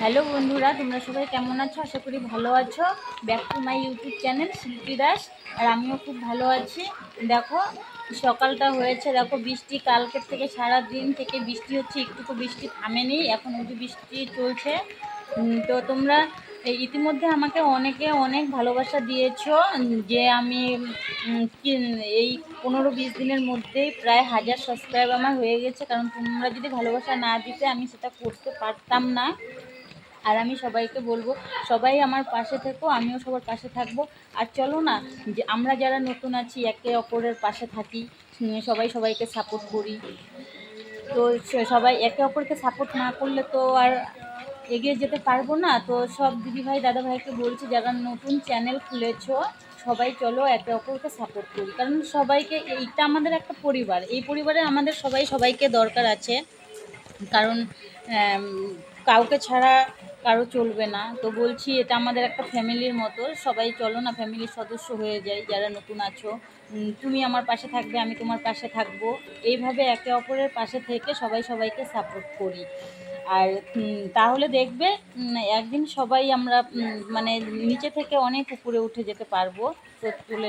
Hello বন্ধুরা, তোমরা সবাই কেমন আছো? আশা করি ভালো আছো। Back to my YouTube channel Shilpi Das. আর আমিও খুব ভালো আছি। দেখো, সকালটা হয়েছে। দেখো, বৃষ্টি কালকের থেকে সারা দিন থেকে বৃষ্টি হচ্ছে। একটুকু বৃষ্টি থামেনি, এখন অবধি বৃষ্টি চলছে। তো তোমরা ইতিমধ্যে আমাকে অনেকে অনেক ভালোবাসা দিয়েছ যে আমি এই পনেরো বিশ দিনের মধ্যেই প্রায় হাজার সাবস্ক্রাইব আমার হয়ে গেছে। কারণ তোমরা যদি ভালোবাসা না দিতে, আমি সেটা করতে পারতাম না। আর আমি সবাইকে বলব, সবাই আমার পাশে থেকো, আমিও সবার পাশে থাকব। আর চলো না, যে আমরা যারা নতুন আছি, একে অপরের পাশে থাকি সবাই সবাইকে সাপোর্ট করি। তো সবাই একে অপরকে সাপোর্ট না করলে তো আর এগিয়ে যেতে পারব না। তো সব দিদিভাই দাদাভাইকে বলছি, যারা নতুন চ্যানেল খুলেছ, সবাই চলো একে অপরকে সাপোর্ট করি। কারণ সবাইকে, এইটা আমাদের একটা পরিবার। এই পরিবারে আমাদের সবাই সবাইকে দরকার আছে। কারণ কাউকে ছাড়া কারও চলবে না। তো বলছি, এটা আমাদের একটা ফ্যামিলির মতো। সবাই চলো না, ফ্যামিলির সদস্য হয়ে যাই, যারা নতুন আছো। তুমি আমার পাশে থাকবে, আমি তোমার পাশে থাকব। এইভাবে একে অপরের পাশে থেকে সবাই সবাইকে সাপোর্ট করি। আর তাহলে দেখবে একদিন সবাই আমরা মানে নিচে থেকে অনেক উপরে উঠে যেতে পারব। তো চলে